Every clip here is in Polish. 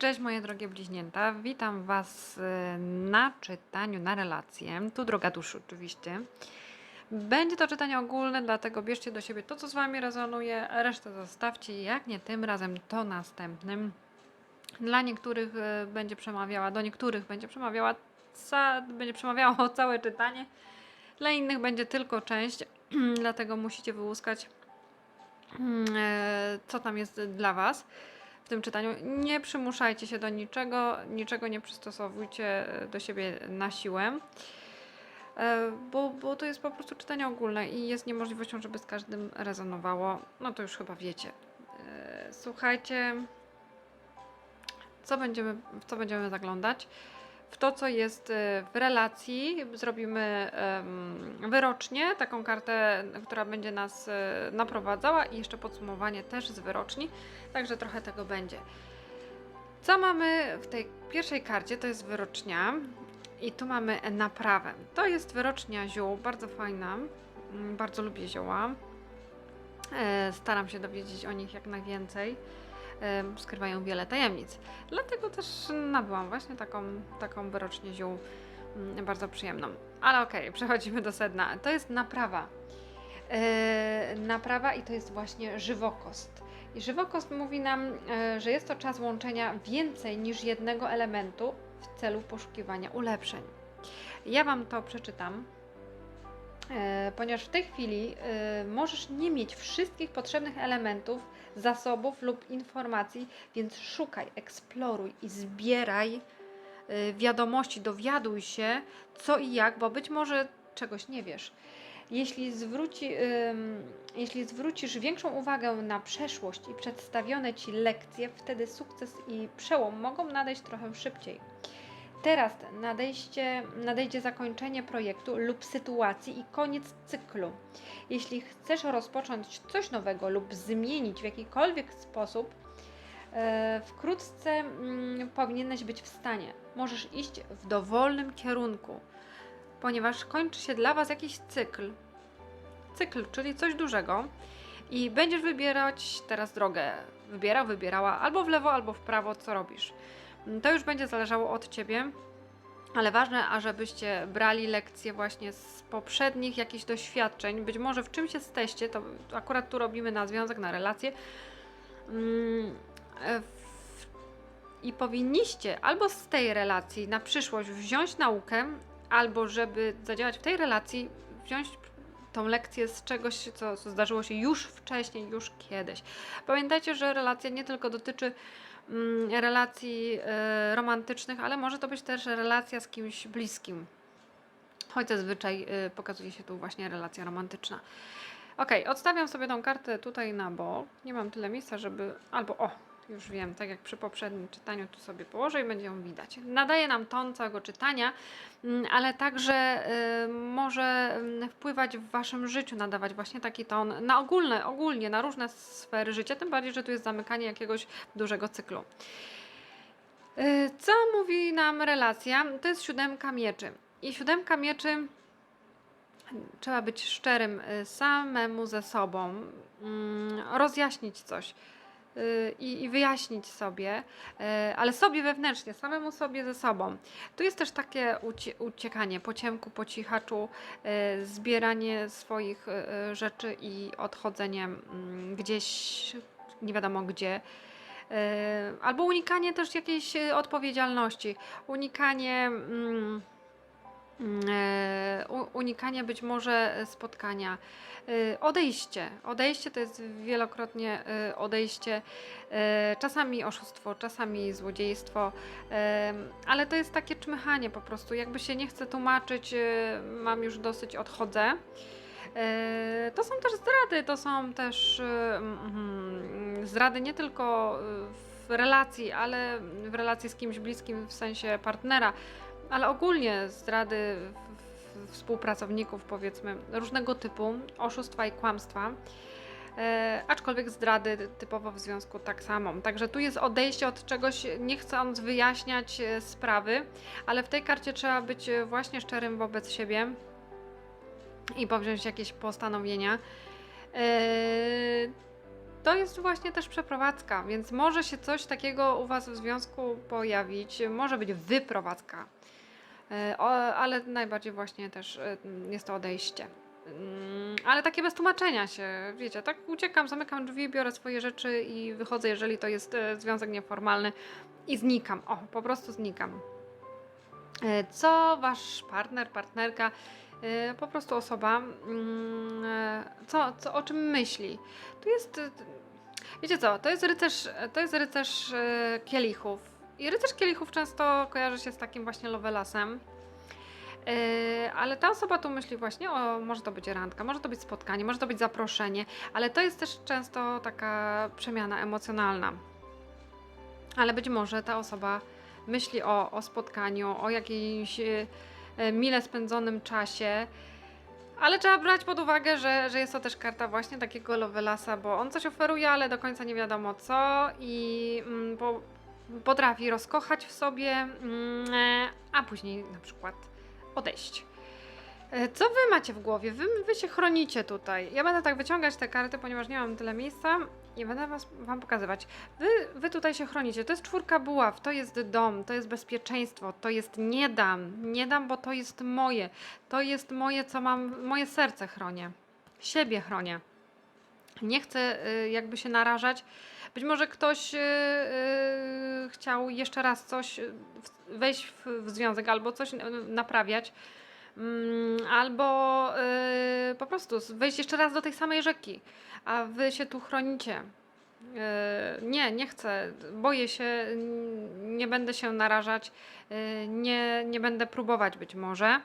cześć moje drogie bliźnięta. Witam Was y, na czytaniu na relację. Tu droga duszy oczywiście. Będzie to czytanie ogólne, dlatego bierzcie do siebie to, co z Wami rezonuje, a resztę zostawcie. Jak nie tym razem, to następnym. Dla niektórych y, będzie przemawiała, do niektórych będzie przemawiała, ca, będzie przemawiało całe czytanie. Dla innych będzie tylko część, dlatego musicie wyłuskać, mm, e, co tam jest dla Was w tym czytaniu. Nie przymuszajcie się do niczego, niczego nie przystosowujcie e, do siebie na siłę, e, bo, bo to jest po prostu czytanie ogólne i jest niemożliwością, żeby z każdym rezonowało. No to już chyba wiecie. E, Słuchajcie, co będziemy, w co będziemy zaglądać? W to, co jest e, w relacji, zrobimy wyrocznie, taką kartę, która będzie nas e, naprowadzała i jeszcze podsumowanie też z wyroczni, także trochę tego będzie. Co mamy w tej pierwszej karcie? To jest wyrocznia i tu mamy naprawę. To jest wyrocznia ziół, bardzo fajna, mm, bardzo lubię zioła. E, Staram się dowiedzieć o nich jak najwięcej. Skrywają wiele tajemnic. Dlatego też nabyłam właśnie taką, taką wyrocznię ziół mm, bardzo przyjemną. Ale okej, przechodzimy do sedna. To jest naprawa. E, naprawa i to jest właśnie żywokost. I żywokost mówi nam, e, że jest to czas łączenia więcej niż jednego elementu w celu poszukiwania ulepszeń. Ja Wam to przeczytam, e, ponieważ w tej chwili możesz nie mieć wszystkich potrzebnych elementów, zasobów lub informacji, więc szukaj, eksploruj i zbieraj e, wiadomości, dowiaduj się co i jak, bo być może czegoś nie wiesz. Jeśli, zwróci, jeśli zwrócisz większą uwagę na przeszłość i przedstawione ci lekcje, wtedy sukces i przełom mogą nadejść trochę szybciej. Teraz nadejście, nadejdzie zakończenie projektu lub sytuacji i koniec cyklu. Jeśli chcesz rozpocząć coś nowego lub zmienić w jakikolwiek sposób, e, wkrótce mm, powinieneś być w stanie. Możesz iść w dowolnym kierunku, ponieważ kończy się dla Was jakiś cykl. Cykl, czyli coś dużego. I będziesz wybierać teraz drogę. Wybierał, wybierała albo w lewo, albo w prawo, co robisz. To już będzie zależało od Ciebie, ale ważne, ażebyście brali lekcje właśnie z poprzednich jakichś doświadczeń. Być może w czymś jesteście, to akurat tu robimy na związek, na relacje. Mm, I powinniście albo z tej relacji na przyszłość wziąć naukę, albo żeby zadziałać w tej relacji, wziąć tą lekcję z czegoś, co, co zdarzyło się już wcześniej, już kiedyś. Pamiętajcie, że relacja nie tylko dotyczy mm, relacji e, romantycznych, ale może to być też relacja z kimś bliskim. Choć zazwyczaj e, pokazuje się tu właśnie relacja romantyczna. Ok, odstawiam sobie tą kartę tutaj na bok. Nie mam tyle miejsca, żeby. Albo o, już wiem, tak jak przy poprzednim czytaniu, tu sobie położę i będzie ją widać. Nadaje nam ton całego czytania, mm, ale także y, może mm, wpływać w waszym życiu, nadawać właśnie taki ton na ogólne, ogólnie, na różne sfery życia, tym bardziej, że tu jest zamykanie jakiegoś dużego cyklu. Y, Co mówi nam relacja? To jest siódemka mieczy. I siódemka mieczy trzeba być szczerym y, samemu ze sobą, mm, rozjaśnić coś i, i wyjaśnić sobie, y, ale sobie wewnętrznie, samemu sobie ze sobą. Tu jest też takie ucie, uciekanie po ciemku, po cichaczu, y, zbieranie swoich y, y, rzeczy i odchodzenie mm, gdzieś, nie wiadomo gdzie. Y, Albo unikanie też jakiejś y, odpowiedzialności, unikanie. Mm, e, u- unikanie być może spotkania. E, Odejście. Odejście to jest wielokrotnie e, odejście, czasami oszustwo, czasami złodziejstwo, ale to jest takie czmychanie po prostu. Jakby się nie chcę tłumaczyć, mam już dosyć, odchodzę. To są też zdrady, to są też mm, zdrady nie tylko w relacji, ale w relacji z kimś bliskim w sensie partnera ale ogólnie zdrady współpracowników, powiedzmy, różnego typu, oszustwa i kłamstwa. E, aczkolwiek zdrady typowo w związku tak samo. Także tu jest odejście od czegoś, nie chcąc wyjaśniać e, sprawy, ale w tej karcie trzeba być e, właśnie szczerym wobec siebie i powziąć jakieś postanowienia. E, to jest właśnie też przeprowadzka, więc może się coś takiego u Was w związku pojawić, może być wyprowadzka, ale najbardziej właśnie też e, jest to odejście. Mm, Ale takie bez tłumaczenia się, wiecie, tak uciekam, zamykam drzwi, biorę swoje rzeczy i wychodzę, jeżeli to jest e, związek nieformalny i znikam. O, po prostu znikam. E, Co wasz partner, partnerka, e, po prostu osoba, mm, e, co, co, o czym myśli? Tu jest, e, wiecie co, to jest rycerz, to jest rycerz e, kielichów. I rycerz kielichów często kojarzy się z takim właśnie lovelasem. Yy, ale ta osoba tu myśli właśnie, o, może to być randka, może to być spotkanie, może to być zaproszenie, ale to jest też często taka przemiana emocjonalna. Ale być może ta osoba myśli o, o spotkaniu, o jakimś e, mile spędzonym czasie, ale trzeba brać pod uwagę, że, że jest to też karta właśnie takiego Lovelasa, bo on coś oferuje, ale do końca nie wiadomo co i mm, po, potrafi rozkochać w sobie, mm, e, a później na przykład odejść. E, Co wy macie w głowie? Wy, wy się chronicie tutaj. Ja będę tak wyciągać te karty, ponieważ nie mam tyle miejsca i będę was, wam pokazywać. Wy, wy tutaj się chronicie. To jest czwórka buław, to jest dom, to jest bezpieczeństwo, to jest nie dam. Nie dam, bo to jest moje. To jest moje, co mam, moje serce chronię. Siebie chronię. Nie chcę y, jakby się narażać. Być może ktoś y, y, chciał jeszcze raz coś wejść w, związek albo coś naprawiać. Mm, albo po prostu wejść jeszcze raz do tej samej rzeki, a wy się tu chronicie. Nie, nie chcę, boję się, nie będę się narażać, nie, nie będę próbować być może,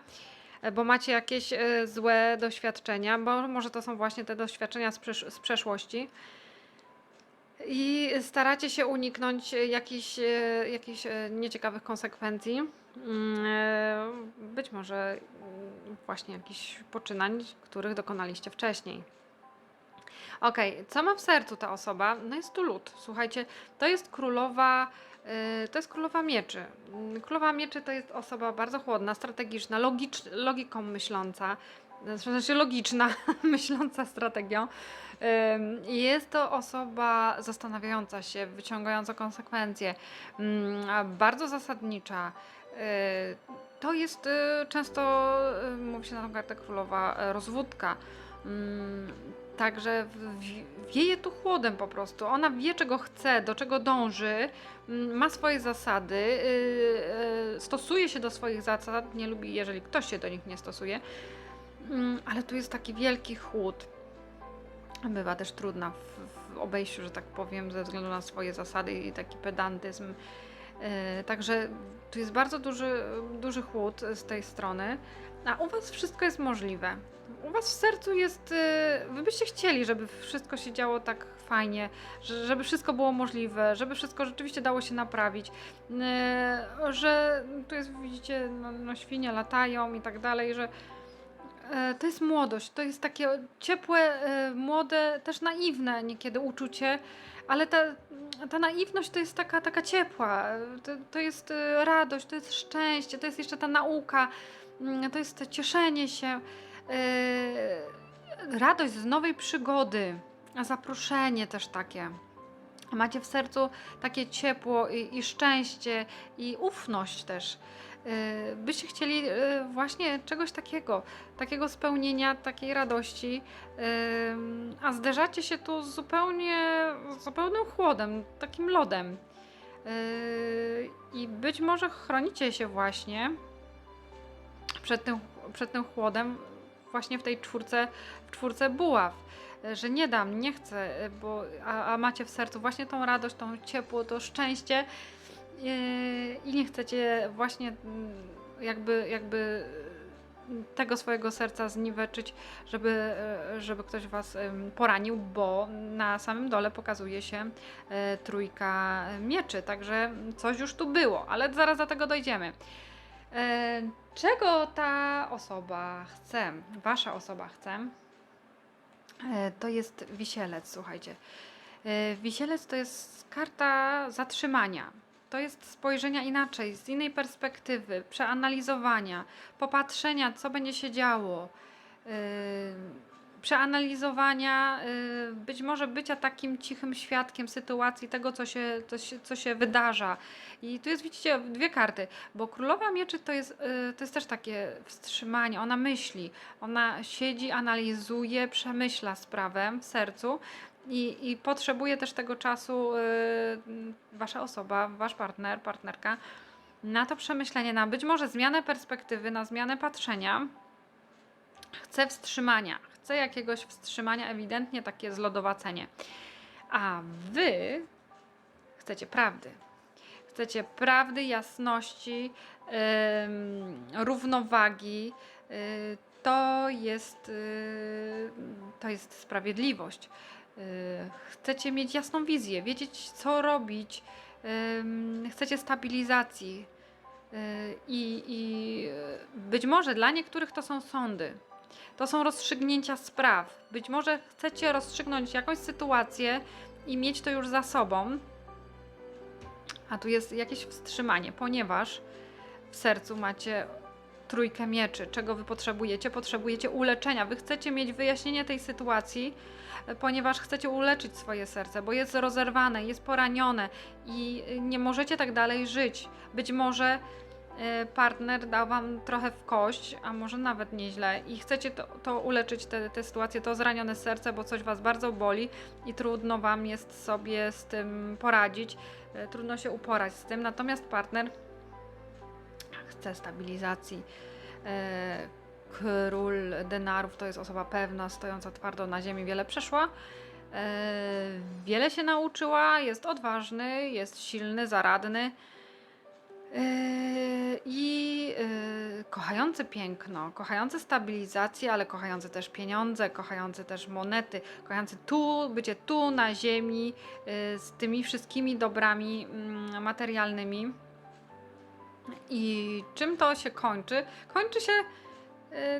bo macie jakieś y, złe doświadczenia, bo może to są właśnie te doświadczenia z, przesz- z przeszłości. I staracie się uniknąć e, jakichś, e, jakichś e, nieciekawych konsekwencji. Mm, e, Być może mm, właśnie jakichś poczynań, których dokonaliście wcześniej. Okej, co ma w sercu ta osoba? No jest tu lód. Słuchajcie, to jest królowa, e, to jest królowa mieczy. Mm, Królowa mieczy to jest osoba bardzo chłodna, strategiczna, logicz, logiką myśląca, sensie logiczna, myśląca strategią. Ym, Jest to osoba zastanawiająca się, wyciągająca konsekwencje, mm, bardzo zasadnicza. Y, To jest y, często, y, mówi się na tą kartę królowa, rozwódka. Także wieje tu chłodem po prostu. Ona wie, czego chce, do czego dąży, mm, ma swoje zasady, y, y, stosuje się do swoich zasad, nie lubi, jeżeli ktoś się do nich nie stosuje. Mm, Ale tu jest taki wielki chłód bywa też trudna w obejściu, że tak powiem, ze względu na swoje zasady i taki pedantyzm. E, Także tu jest bardzo duży, duży chłód z tej strony, a u Was wszystko jest możliwe. U Was w sercu jest. e, Wy byście chcieli, żeby wszystko się działo tak fajnie, że- żeby wszystko było możliwe, żeby wszystko rzeczywiście dało się naprawić. e, Że tu jest, widzicie, no, no świnie latają i tak dalej, że E, To jest młodość, to jest takie ciepłe, e, młode, też naiwne niekiedy uczucie, ale ta, ta naiwność to jest taka, taka ciepła, to, to jest e, radość, to jest szczęście, to jest jeszcze ta nauka, mm, to jest cieszenie się, e, radość z nowej przygody, zaproszenie też takie. Macie w sercu takie ciepło i, i szczęście i ufność też. Yy, byście chcieli yy, właśnie czegoś takiego, takiego spełnienia, takiej radości, yy, a zderzacie się tu z zupełnie, zupełnym chłodem, takim lodem. I być może chronicie się właśnie przed tym, przed tym chłodem właśnie w tej czwórce, w czwórce buław. Że nie dam, nie chcę, yy, bo, a, a macie w sercu właśnie tą radość, tą ciepło, to szczęście, Yy, i nie chcecie właśnie mm, jakby, jakby tego swojego serca zniweczyć, żeby, e, żeby ktoś was poranił, bo na samym dole pokazuje się trójka mieczy, także coś już tu było, ale zaraz do tego dojdziemy. Czego ta osoba chce, wasza osoba chce? E, To jest wisielec, słuchajcie. E, Wisielec to jest karta zatrzymania. To jest spojrzenia inaczej, z innej perspektywy, przeanalizowania, popatrzenia, co będzie się działo, yy, przeanalizowania, y, być może bycia takim cichym świadkiem sytuacji, tego, co się, co się, co się wydarza. I tu jest, widzicie, dwie karty, bo królowa mieczy to jest, y, to jest też takie wstrzymanie. Ona myśli, ona siedzi, analizuje, przemyśla sprawę w sercu. I, I potrzebuje też tego czasu y, wasza osoba, wasz partner, partnerka na to przemyślenie, na być może zmianę perspektywy, na zmianę patrzenia. Chce wstrzymania, chce jakiegoś wstrzymania, ewidentnie takie zlodowacenie. A wy chcecie prawdy. Chcecie prawdy, jasności, ym, równowagi. Y, to jest, y, to jest sprawiedliwość. Y, chcecie mieć jasną wizję, wiedzieć, co robić. Ym, chcecie stabilizacji. Y, I być może dla niektórych to są sądy. To są rozstrzygnięcia spraw. Być może chcecie rozstrzygnąć jakąś sytuację i mieć to już za sobą. A tu jest jakieś wstrzymanie, ponieważ w sercu macie trójkę mieczy. Czego wy potrzebujecie? Potrzebujecie uleczenia. Wy chcecie mieć wyjaśnienie tej sytuacji, ponieważ chcecie uleczyć swoje serce, bo jest rozerwane, jest poranione i nie możecie tak dalej żyć. Być może partner dał wam trochę w kość, a może nawet nieźle i chcecie to, to uleczyć, tę te, te sytuację, to zranione serce, bo coś was bardzo boli i trudno wam jest sobie z tym poradzić, e, trudno się uporać z tym, natomiast partner chce stabilizacji. E, Król denarów to jest osoba pewna, stojąca twardo na ziemi, wiele przeszła. Wiele się nauczyła, jest odważny, jest silny, zaradny. E, I e, kochający piękno, kochający stabilizację, ale kochający też pieniądze, kochający też monety, kochający tu, bycie tu na ziemi e, z tymi wszystkimi dobrami mm, materialnymi. I czym to się kończy? Kończy się,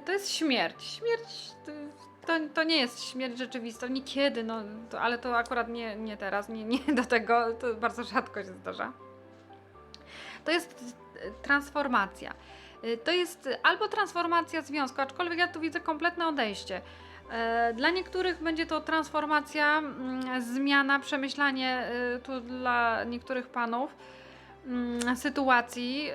to jest śmierć. Śmierć to, to, to nie jest śmierć rzeczywista, niekiedy, no, to, ale to akurat nie, nie teraz, nie, nie do tego, to bardzo rzadko się zdarza. To jest y, transformacja. Y, To jest albo transformacja związku, aczkolwiek ja tu widzę kompletne odejście. E, Dla niektórych będzie to transformacja, mm, zmiana, przemyślanie tu dla niektórych panów mm, sytuacji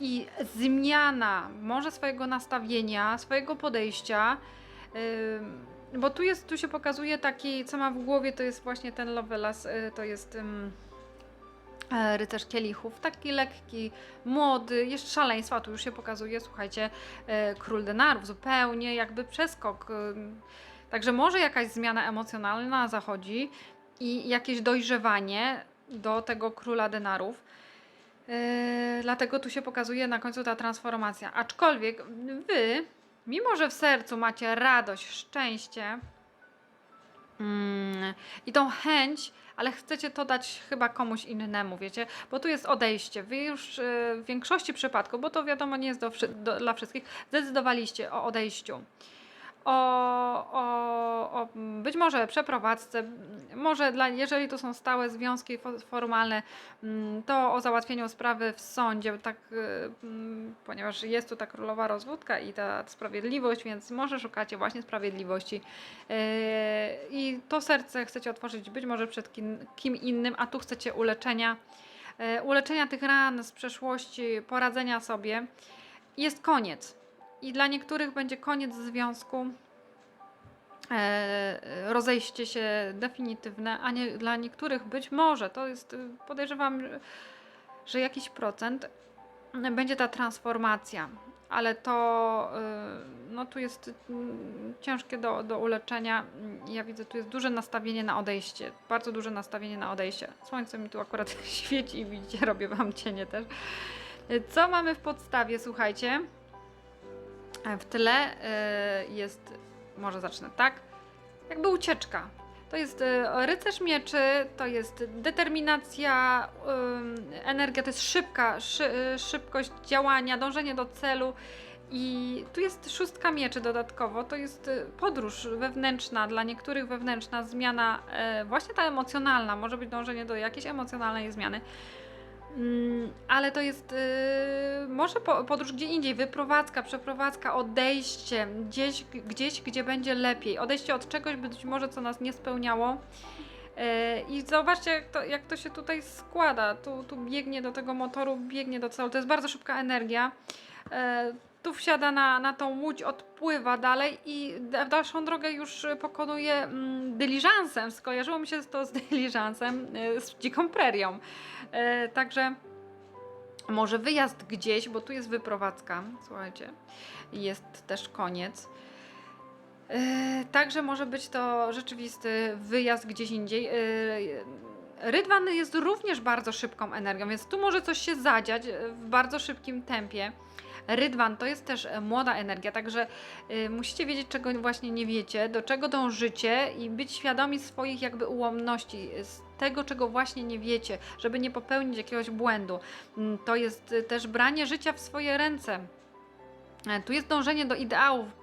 i zmiana może swojego nastawienia, swojego podejścia. Bo tu jest, tu się pokazuje taki, co ma w głowie, to jest właśnie ten Lovelas, yy, to jest e, rycerz kielichów, taki lekki, młody, jeszcze szaleństwa, tu już się pokazuje, słuchajcie, e, król denarów, zupełnie jakby przeskok. ym. Także może jakaś zmiana emocjonalna zachodzi i jakieś dojrzewanie do tego króla denarów. Dlatego tu się pokazuje na końcu ta transformacja. Aczkolwiek wy, mimo że w sercu macie radość, szczęście mm, i tą chęć, ale chcecie to dać chyba komuś innemu, wiecie? Bo tu jest odejście. Wy już yy, w większości przypadków, bo to wiadomo nie jest do, do, dla wszystkich, zdecydowaliście o odejściu o, o, o być może przeprowadzce, może dla, jeżeli to są stałe związki fo- formalne, mm, to o załatwieniu sprawy w sądzie, tak, y, mm, ponieważ jest tu ta królowa rozwódka i ta sprawiedliwość, więc może szukacie właśnie sprawiedliwości. Yy, i to serce chcecie otworzyć być może przed kim, kim innym, a tu chcecie uleczenia, yy, uleczenia tych ran z przeszłości, poradzenia sobie. Jest koniec i dla niektórych będzie koniec związku, e, rozejście się definitywne, a nie, dla niektórych być może, to jest, y, podejrzewam, że- jakiś procent y, będzie ta transformacja, ale to y, no tu jest mm, ciężkie do, do uleczenia. Ja widzę, tu jest duże nastawienie na odejście, bardzo duże nastawienie na odejście. Słońce mi tu akurat świeci i widzicie, robię Wam cienie też. Y, Co mamy w podstawie, słuchajcie? W tle y, jest, może zacznę tak, jakby ucieczka. To jest y, rycerz mieczy, to jest determinacja, energia, to jest szybka, szy, szybkość działania, dążenie do celu. I tu jest szóstka mieczy dodatkowo, to jest podróż wewnętrzna, dla niektórych wewnętrzna zmiana, e, właśnie ta emocjonalna, może być dążenie do jakiejś emocjonalnej zmiany. Mm, ale to jest yy, może po, podróż gdzie indziej, wyprowadzka, przeprowadzka, odejście, gdzieś, gdzieś, gdzie będzie lepiej. Odejście od czegoś być może, co nas nie spełniało. Yy, I zobaczcie, jak to, jak to się tutaj składa. Tu, tu biegnie do tego motoru, biegnie do celu. To jest bardzo szybka energia. Yy, tu wsiada na, na tą łódź, odpływa dalej i da- dalszą drogę już pokonuje mm, dyliżansem. Skojarzyło mi się to z dyliżansem, yy, z dziką prerią. E, także może wyjazd gdzieś, bo tu jest wyprowadzka, słuchajcie, jest też koniec. E, także może być to rzeczywisty wyjazd gdzieś indziej. E, Rydwan jest również bardzo szybką energią, więc tu może coś się zadziać e, w bardzo szybkim tempie. Rydwan to jest też e, młoda energia, także y, musicie wiedzieć, czego właśnie nie wiecie, do czego dążycie i być świadomi swoich jakby ułomności, y, z tego, czego właśnie nie wiecie, żeby nie popełnić jakiegoś błędu. Mm, To jest też branie życia w swoje ręce. E, Tu jest dążenie do ideałów,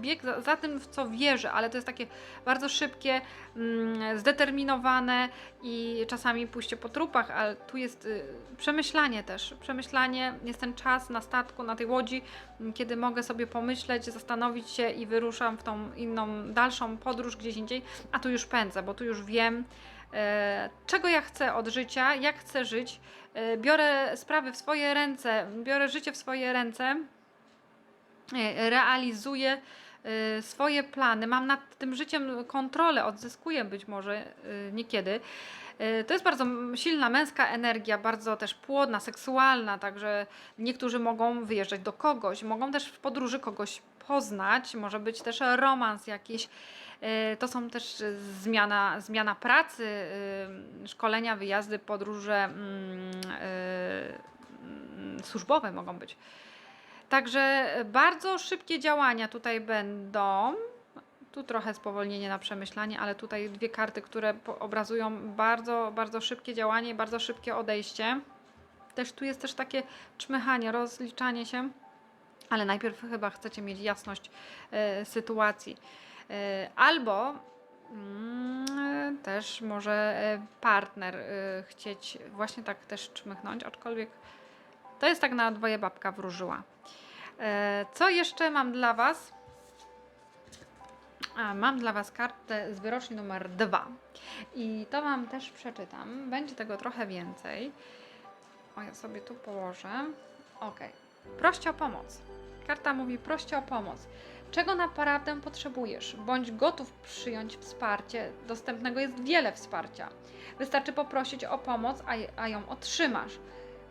bieg za, za tym, w co wierzę, ale to jest takie bardzo szybkie, mm, zdeterminowane i czasami pójście po trupach, ale tu jest y, przemyślanie też. Przemyślanie, jest ten czas na statku, na tej łodzi, m, kiedy mogę sobie pomyśleć, zastanowić się i wyruszam w tą inną, dalszą podróż gdzieś indziej, a tu już pędzę, bo tu już wiem, e, czego ja chcę od życia, jak chcę żyć. E, biorę sprawy w swoje ręce, biorę życie w swoje ręce, realizuję e, swoje plany, mam nad tym życiem kontrolę, odzyskuję być może e, niekiedy. E, To jest bardzo silna męska energia, bardzo też płodna, seksualna, także niektórzy mogą wyjeżdżać do kogoś, mogą też w podróży kogoś poznać, może być też romans jakiś. E, To są też e, zmiana, zmiana pracy, e, szkolenia, wyjazdy, podróże mm, e, mm, służbowe mogą być. Także bardzo szybkie działania tutaj będą. Tu trochę spowolnienie na przemyślanie, ale tutaj dwie karty, które obrazują bardzo, bardzo szybkie działanie i bardzo szybkie odejście. Też tu jest też takie czmychanie, rozliczanie się, ale najpierw chyba chcecie mieć jasność e, sytuacji. E, albo mm, też może e, partner e, chcieć właśnie tak też czmychnąć, aczkolwiek to jest tak na dwoje babka wróżyła. E, Co jeszcze mam dla Was? A, mam dla Was kartę z wyroczni numer dwa. I to Wam też przeczytam. Będzie tego trochę więcej. O, ja sobie tu położę. Ok. Proście o pomoc. Karta mówi proście o pomoc. Czego naprawdę potrzebujesz? Bądź gotów przyjąć wsparcie. Dostępnego jest wiele wsparcia. Wystarczy poprosić o pomoc, a, a ją otrzymasz.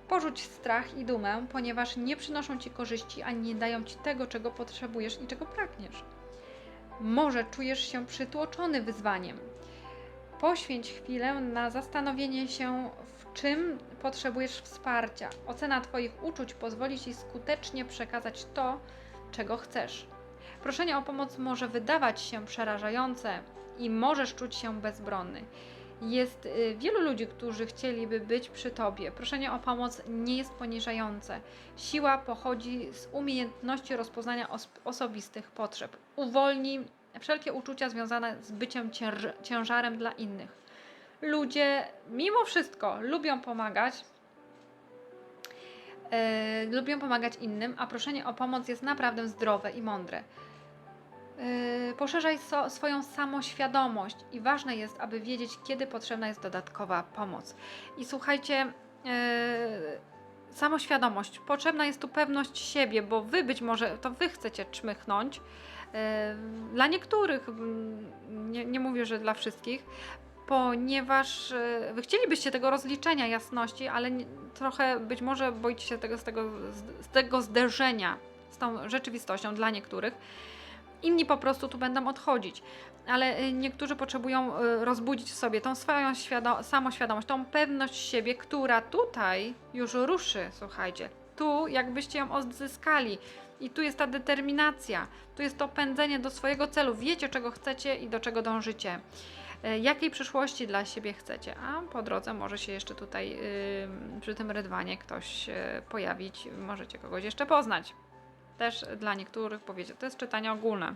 Porzuć strach i dumę, ponieważ nie przynoszą ci korzyści ani nie dają ci tego, czego potrzebujesz i czego pragniesz. Może czujesz się przytłoczony wyzwaniem. Poświęć chwilę na zastanowienie się, w czym potrzebujesz wsparcia. Ocena Twoich uczuć pozwoli Ci skutecznie przekazać to, czego chcesz. Proszenie o pomoc może wydawać się przerażające i możesz czuć się bezbronny. Jest y, wielu ludzi, którzy chcieliby być przy Tobie. Proszenie o pomoc nie jest poniżające. Siła pochodzi z umiejętności rozpoznania os- osobistych potrzeb. Uwolni wszelkie uczucia związane z byciem cięż- ciężarem dla innych. Ludzie, mimo wszystko, lubią pomagać. e, lubią pomagać innym, a proszenie o pomoc jest naprawdę zdrowe i mądre. E, poszerzaj so, swoją samoświadomość i ważne jest, aby wiedzieć, kiedy potrzebna jest dodatkowa pomoc. I słuchajcie, e, samoświadomość, potrzebna jest tu pewność siebie, bo wy być może to wy chcecie czmychnąć. E, Dla niektórych, nie, nie mówię, że dla wszystkich, ponieważ e, wy chcielibyście tego rozliczenia, jasności, ale trochę być może boicie się tego, z, tego, z tego zderzenia z tą rzeczywistością dla niektórych. Inni po prostu tu będą odchodzić, ale e, niektórzy potrzebują e, rozbudzić w sobie tą swoją świado- samoświadomość, tą pewność siebie, która tutaj już ruszy, słuchajcie. Tu jakbyście ją odzyskali i tu jest ta determinacja, tu jest to pędzenie do swojego celu. Wiecie, czego chcecie i do czego dążycie. E, Jakiej przyszłości dla siebie chcecie? A po drodze może się jeszcze tutaj przy tym rydwanie ktoś e, pojawić, możecie kogoś jeszcze poznać. Też dla niektórych powiecie, to jest czytanie ogólne.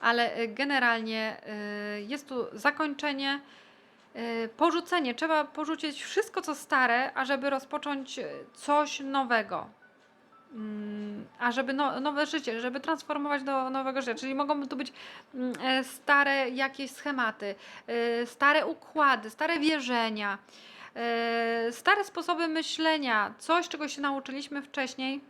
Ale e, generalnie e, jest tu zakończenie y, porzucenie. Trzeba porzucić wszystko, co stare, ażeby rozpocząć y, coś nowego. Mm, A żeby no, nowe życie, żeby transformować do nowego życia. Czyli mogą tu być mm, e, stare jakieś schematy, stare układy, stare wierzenia, stare sposoby myślenia, coś, czego się nauczyliśmy wcześniej,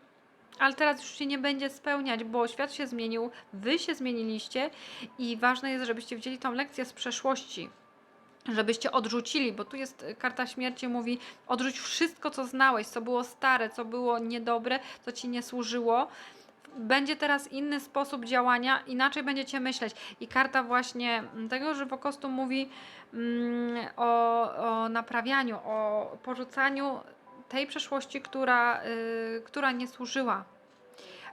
ale teraz już się nie będzie spełniać, bo świat się zmienił, wy się zmieniliście i ważne jest, żebyście wzięli tą lekcję z przeszłości. Żebyście odrzucili, bo tu jest y, karta śmierci, mówi: odrzuć wszystko, co znałeś, co było stare, co było niedobre, co ci nie służyło. Będzie teraz inny sposób działania, inaczej będziecie myśleć. I karta właśnie mm, tego, prostu mówi mm, o, o naprawianiu, o porzucaniu tej przeszłości, która, y, która nie służyła,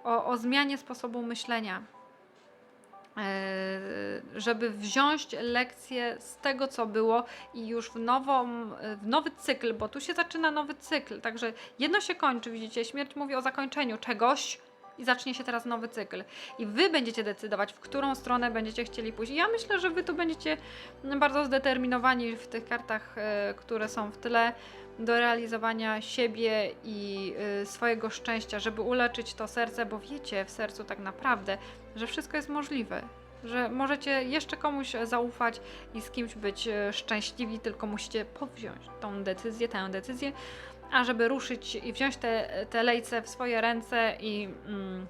o, o zmianie sposobu myślenia. E, żeby wziąć lekcje z tego, co było i już w, nową, w nowy cykl, bo tu się zaczyna nowy cykl. Także jedno się kończy, widzicie, śmierć mówi o zakończeniu czegoś i zacznie się teraz nowy cykl. I wy będziecie decydować, w którą stronę będziecie chcieli pójść. I ja myślę, że wy tu będziecie bardzo zdeterminowani w tych kartach, e, które są w tyle do realizowania siebie i y, swojego szczęścia, żeby uleczyć to serce, bo wiecie w sercu tak naprawdę, że wszystko jest możliwe. Że możecie jeszcze komuś zaufać i z kimś być y, szczęśliwi, tylko musicie powziąć tą decyzję, tę decyzję, a żeby ruszyć i wziąć te, te lejce w swoje ręce i mm,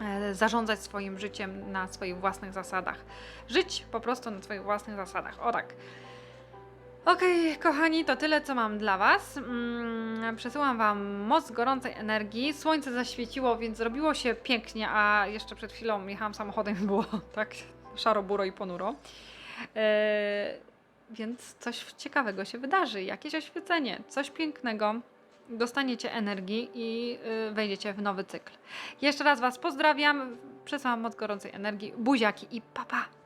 e, zarządzać swoim życiem na swoich własnych zasadach. Żyć po prostu na swoich własnych zasadach. O tak. Okej, kochani, to tyle, co mam dla Was. Mm, przesyłam Wam moc gorącej energii. Słońce zaświeciło, więc zrobiło się pięknie, a jeszcze przed chwilą jechałam samochodem i było tak szaro, buro i ponuro. E, więc coś ciekawego się wydarzy, jakieś oświecenie, coś pięknego. Dostaniecie energii i y, wejdziecie w nowy cykl. Jeszcze raz Was pozdrawiam, przesyłam moc gorącej energii, buziaki i papa! Pa.